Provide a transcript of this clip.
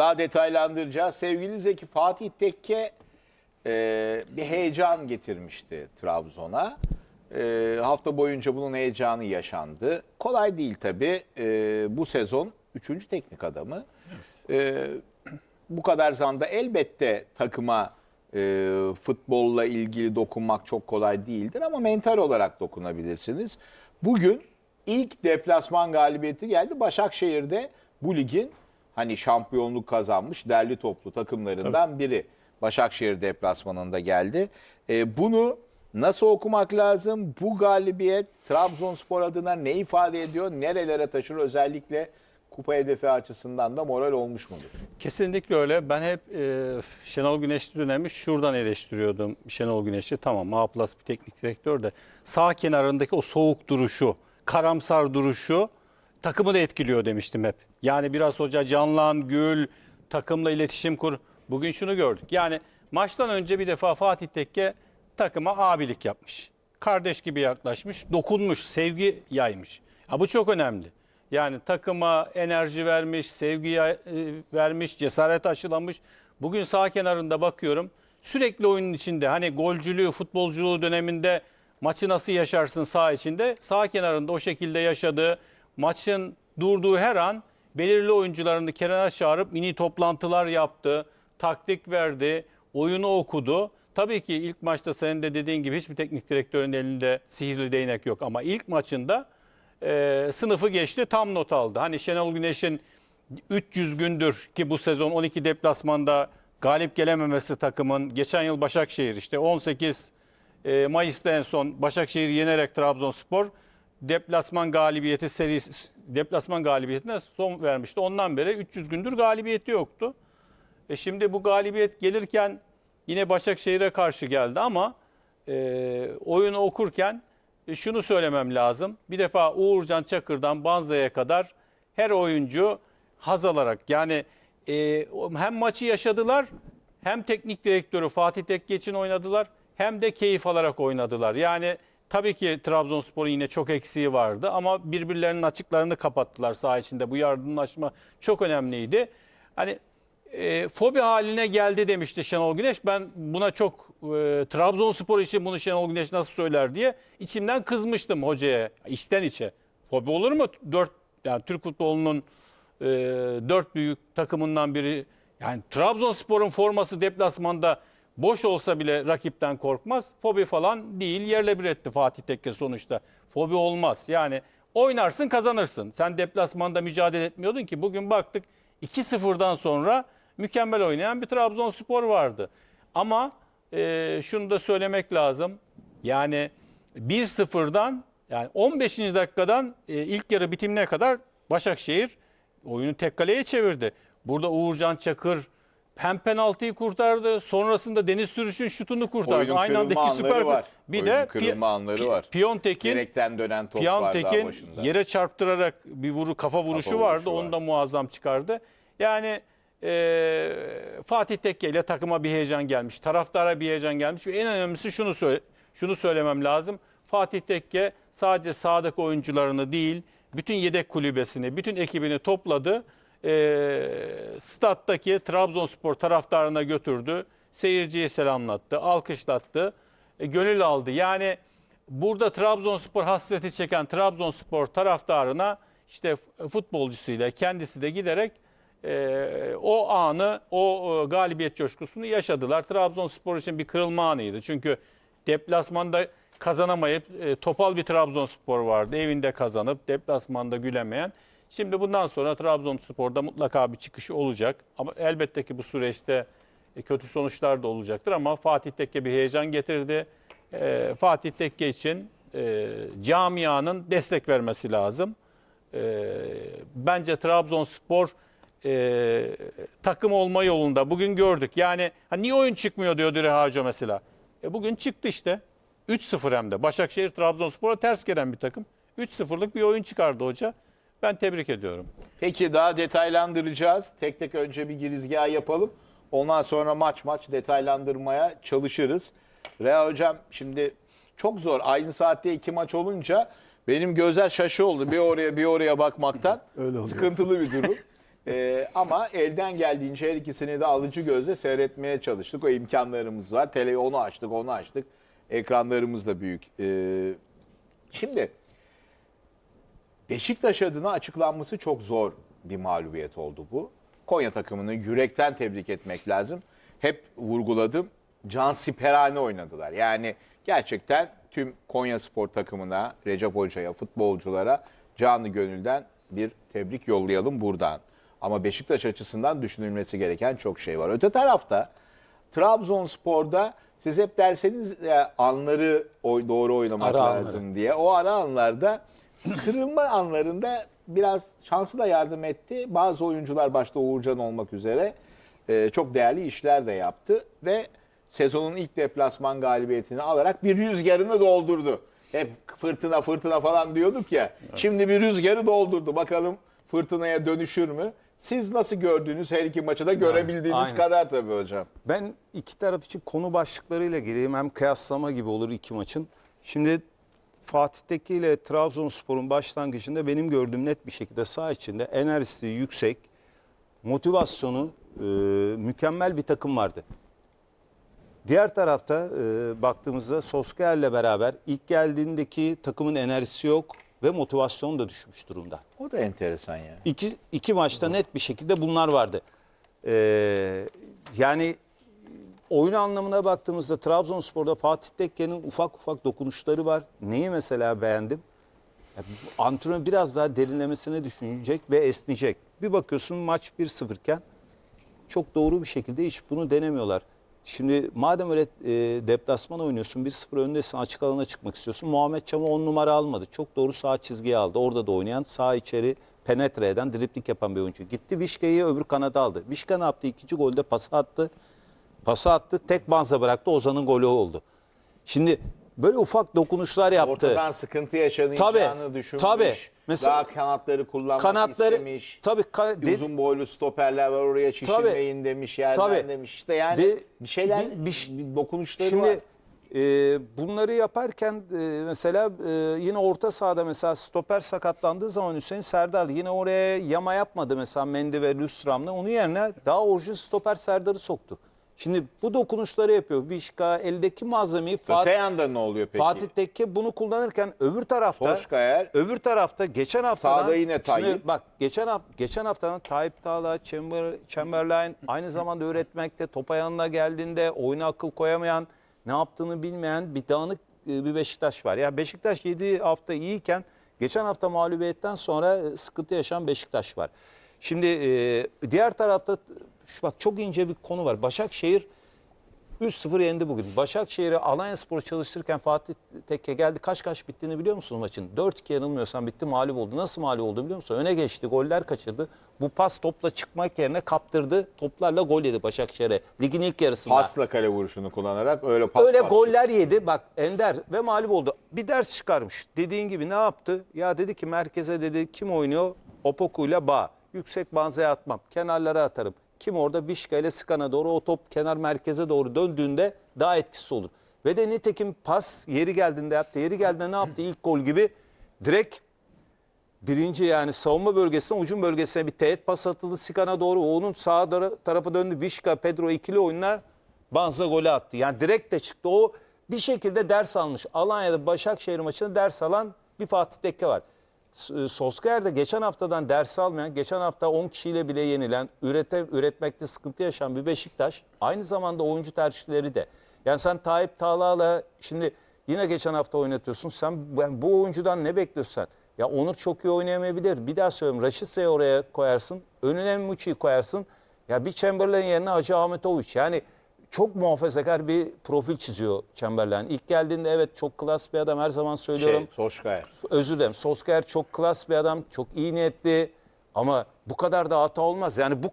daha detaylandıracağız. Sevgili Zeki Fatih Tekke e, bir heyecan getirmişti Trabzon'a. E, hafta boyunca bunun heyecanı yaşandı. Kolay değil tabii. E, bu sezon 3. teknik adamı. E, bu kadar zanda elbette takıma e, futbolla ilgili dokunmak çok kolay değildir ama mental olarak dokunabilirsiniz. Bugün ilk deplasman galibiyeti geldi. Başakşehir'de bu ligin hani şampiyonluk kazanmış derli toplu takımlarından biri. Başakşehir deplasmanında geldi. E, bunu nasıl okumak lazım? Bu galibiyet Trabzonspor adına ne ifade ediyor? Nerelere taşır? Özellikle kupa hedefi açısından da moral olmuş mudur? Kesinlikle öyle. Ben hep e, Şenol Güneş dönemi şuradan eleştiriyordum Şenol Güneş'i. Tamam A plus bir teknik direktör de sağ kenarındaki o soğuk duruşu, karamsar duruşu takımı da etkiliyor demiştim hep. Yani biraz hoca canlan, gül, takımla iletişim kur. Bugün şunu gördük. Yani maçtan önce bir defa Fatih Tekke takıma abilik yapmış. Kardeş gibi yaklaşmış, dokunmuş, sevgi yaymış. Ya bu çok önemli. Yani takıma enerji vermiş, sevgi e, vermiş, cesaret aşılamış. Bugün sağ kenarında bakıyorum. Sürekli oyunun içinde hani golcülüğü, futbolculuğu döneminde maçı nasıl yaşarsın sağ içinde? Sağ kenarında o şekilde yaşadığı, maçın durduğu her an belirli oyuncularını kenara çağırıp mini toplantılar yaptı, taktik verdi, oyunu okudu. Tabii ki ilk maçta senin de dediğin gibi hiçbir teknik direktörün elinde sihirli değnek yok ama ilk maçında e, sınıfı geçti tam not aldı. Hani Şenol Güneş'in 300 gündür ki bu sezon 12 deplasmanda galip gelememesi takımın geçen yıl Başakşehir işte 18 e, Mayıs'ta en son Başakşehir yenerek Trabzonspor deplasman galibiyeti serisi deplasman galibiyetine son vermişti. Ondan beri 300 gündür galibiyeti yoktu. E şimdi bu galibiyet gelirken yine Başakşehir'e karşı geldi ama e, oyunu okurken e, şunu söylemem lazım. Bir defa Uğurcan Çakır'dan Banza'ya kadar her oyuncu haz alarak yani e, hem maçı yaşadılar hem teknik direktörü Fatih Tekke için oynadılar hem de keyif alarak oynadılar. Yani tabii ki Trabzonspor'un yine çok eksiği vardı ama birbirlerinin açıklarını kapattılar saha içinde. Bu yardımlaşma çok önemliydi. Hani e, fobi haline geldi demişti Şenol Güneş. Ben buna çok e, Trabzonspor için bunu Şenol Güneş nasıl söyler diye içimden kızmıştım hocaya içten içe. Fobi olur mu? Dört yani Türk futbolunun e, dört büyük takımından biri. Yani Trabzonspor'un forması deplasmanda boş olsa bile rakipten korkmaz. Fobi falan değil. Yerle bir etti Fatih Tekke sonuçta. Fobi olmaz. Yani oynarsın kazanırsın. Sen deplasmanda mücadele etmiyordun ki. Bugün baktık 2-0'dan sonra mükemmel oynayan bir Trabzonspor vardı. Ama e, şunu da söylemek lazım. Yani 1-0'dan yani 15. dakikadan e, ilk yarı bitimine kadar Başakşehir oyunu tek kaleye çevirdi. Burada Uğurcan Çakır hem penaltıyı kurtardı. Sonrasında Deniz Sürüş'ün şutunu kurtardı. Oyunun Aynı anda kırılma iki süper var. Bir Oyunun de kırılma anları var. Piontek'in Direkten dönen top var Piontek'in yere çarptırarak bir vuru kafa vuruşu vuruşu vardı. var. Onu da muazzam çıkardı. Yani e, Fatih Tekke ile takıma bir heyecan gelmiş. Taraftara bir heyecan gelmiş ve en önemlisi şunu söyle, şunu söylemem lazım. Fatih Tekke sadece sahadaki oyuncularını değil, bütün yedek kulübesini, bütün ekibini topladı. E, stat'taki Trabzonspor taraftarına götürdü. Seyirciye selamlattı, alkışlattı, e, gönül aldı. Yani burada Trabzonspor hasreti çeken Trabzonspor taraftarına işte futbolcusuyla kendisi de giderek e, o anı, o e, galibiyet coşkusunu yaşadılar. Trabzonspor için bir kırılma anıydı. Çünkü deplasmanda kazanamayıp e, topal bir Trabzonspor vardı. Evinde kazanıp deplasmanda gülemeyen. Şimdi bundan sonra Trabzonspor'da mutlaka bir çıkışı olacak. Ama elbette ki bu süreçte e, kötü sonuçlar da olacaktır ama Fatih Tekke bir heyecan getirdi. E, Fatih Tekke için e, camianın destek vermesi lazım. E, bence Trabzonspor e, takım olma yolunda. Bugün gördük. Yani hani niye oyun çıkmıyor diyordu Reha Hoca mesela. E, bugün çıktı işte. 3-0 hem de. Başakşehir Trabzonspor'a ters gelen bir takım. 3-0'lık bir oyun çıkardı hoca. Ben tebrik ediyorum. Peki daha detaylandıracağız. Tek tek önce bir girizgah yapalım. Ondan sonra maç maç detaylandırmaya çalışırız. Rea hocam şimdi çok zor. Aynı saatte iki maç olunca benim gözler şaşı oldu. Bir oraya bir oraya bakmaktan. Öyle oluyor. Sıkıntılı bir durum. Ee, ama elden geldiğince her ikisini de alıcı gözle seyretmeye çalıştık. O imkanlarımız var. Tele onu açtık, onu açtık. Ekranlarımız da büyük. Ee, şimdi Beşiktaş adına açıklanması çok zor bir mağlubiyet oldu bu. Konya takımını yürekten tebrik etmek lazım. Hep vurguladım. Can siperhane oynadılar. Yani gerçekten tüm Konya Spor takımına, Recep Hoca'ya, futbolculara canı gönülden bir tebrik yollayalım buradan. Ama Beşiktaş açısından düşünülmesi gereken çok şey var. Öte tarafta Trabzonspor'da siz hep derseniz ya, anları oy- doğru oynamak Ara anları. lazım diye. O ara anlarda kırılma anlarında biraz şansı da yardım etti. Bazı oyuncular başta Uğurcan olmak üzere e, çok değerli işler de yaptı ve sezonun ilk deplasman galibiyetini alarak bir rüzgarını doldurdu. Hep fırtına fırtına falan diyorduk ya. Şimdi bir rüzgarı doldurdu. Bakalım fırtınaya dönüşür mü? Siz nasıl gördüğünüz her iki maçı da görebildiğiniz aynen. kadar tabii hocam. Ben iki taraf için konu başlıklarıyla gireyim. Hem kıyaslama gibi olur iki maçın. Şimdi Fatih Tekke ile Trabzonspor'un başlangıcında benim gördüğüm net bir şekilde saha içinde enerjisi yüksek, motivasyonu e, mükemmel bir takım vardı. Diğer tarafta e, baktığımızda Solskjaer'le beraber ilk geldiğindeki takımın enerjisi yok ve motivasyon da düşmüş durumda. O da enteresan ya. İki, iki maçta net bir şekilde bunlar vardı. Ee, yani oyun anlamına baktığımızda Trabzonspor'da Fatih Tekke'nin ufak ufak dokunuşları var. Neyi mesela beğendim? Antrenör biraz daha derinlemesine düşünecek ve esneyecek. Bir bakıyorsun maç 1-0 iken çok doğru bir şekilde hiç bunu denemiyorlar. Şimdi madem öyle e, deplasman oynuyorsun 1-0 öndesin açık alana çıkmak istiyorsun. Muhammed Çam'ı 10 numara almadı. Çok doğru sağ çizgiye aldı. Orada da oynayan sağ içeri penetre eden driplik yapan bir oyuncu. Gitti Vişka'yı öbür kanada aldı. Vişka ne yaptı? İkinci golde pası attı. Pası attı. Tek banza bıraktı. Ozan'ın golü oldu. Şimdi böyle ufak dokunuşlar yaptı. Ortadan sıkıntı yaşanacağını Tabii, düşünmüş. tabii. Mesela- daha kanatları kullanmak Kanatları istemiş. tabii ka- de- Uzun boylu stoperler var oraya çişirmeyin demiş yerden Tabii. demiş. İşte yani De- bir şeyler bir- bir- bir dokunuşları Şimdi var. e, bunları yaparken e, mesela e, yine orta sahada mesela stoper sakatlandığı zaman Hüseyin Serdar yine oraya yama yapmadı mesela Mendy ve Lüstram'la. Onun yerine daha orijinal stoper Serdar'ı soktu. Şimdi bu dokunuşları yapıyor. Vişka eldeki malzemeyi Öte Fatih, yanda ne oluyor peki? Fatih Tekke bunu kullanırken öbür tarafta Solskjaer. öbür tarafta geçen haftadan Sağda yine Şimdi Tayyip. bak geçen hafta geçen haftanın Tayyip Tağla, Chamber, Chamberlain aynı zamanda öğretmekte top ayağına geldiğinde oyuna akıl koyamayan, ne yaptığını bilmeyen bir dağınık e, bir Beşiktaş var. Ya Beşiktaş 7 hafta iyiyken geçen hafta mağlubiyetten sonra e, sıkıntı yaşayan Beşiktaş var. Şimdi e, diğer tarafta şu bak çok ince bir konu var. Başakşehir 3-0 yendi bugün. Başakşehir'i Alanya Spor'u çalıştırırken Fatih Tekke geldi. Kaç kaç bittiğini biliyor musun maçın? 4-2 yanılmıyorsam bitti mağlup oldu. Nasıl mağlup oldu biliyor musun? Öne geçti, goller kaçırdı. Bu pas topla çıkmak yerine kaptırdı. Toplarla gol yedi Başakşehir'e. Ligin ilk yarısında. Pasla kale vuruşunu kullanarak öyle pas Öyle pas- goller yedi. Bak Ender ve mağlup oldu. Bir ders çıkarmış. Dediğin gibi ne yaptı? Ya dedi ki merkeze dedi kim oynuyor? Opoku ile Bağ. Yüksek banzaya atmam. Kenarlara atarım. Kim orada? Vişka ile Sıkan'a doğru o top kenar merkeze doğru döndüğünde daha etkisiz olur. Ve de nitekim pas yeri geldiğinde yaptı. Yeri geldiğinde ne yaptı? İlk gol gibi direkt birinci yani savunma bölgesine ucun bölgesine bir teğet pas atıldı Sikan'a doğru. Onun sağ tarafa döndü. Vişka, Pedro ikili oyunla Banza golü attı. Yani direkt de çıktı. O bir şekilde ders almış. Alanya'da Başakşehir maçında ders alan bir Fatih Tekke var. E, Solskjaer geçen haftadan ders almayan, geçen hafta 10 kişiyle bile yenilen, ürete, üretmekte sıkıntı yaşayan bir Beşiktaş. Aynı zamanda oyuncu tercihleri de. Yani sen Tayyip Talha'la şimdi yine geçen hafta oynatıyorsun. Sen bu oyuncudan ne bekliyorsun? Ya Onur çok iyi oynayamayabilir. Bir daha söylüyorum. Raşitsa'yı oraya koyarsın. Önüne Muçi'yi koyarsın. Ya bir Chamberlain yerine Hacı Ahmetoviç. Yani çok muhafazakar bir profil çiziyor Chamberlain. İlk geldiğinde evet çok klas bir adam her zaman söylüyorum. Şey, Solskjaer. Özür dilerim. Solskjaer çok klas bir adam, çok iyi niyetli ama bu kadar da hata olmaz. Yani bu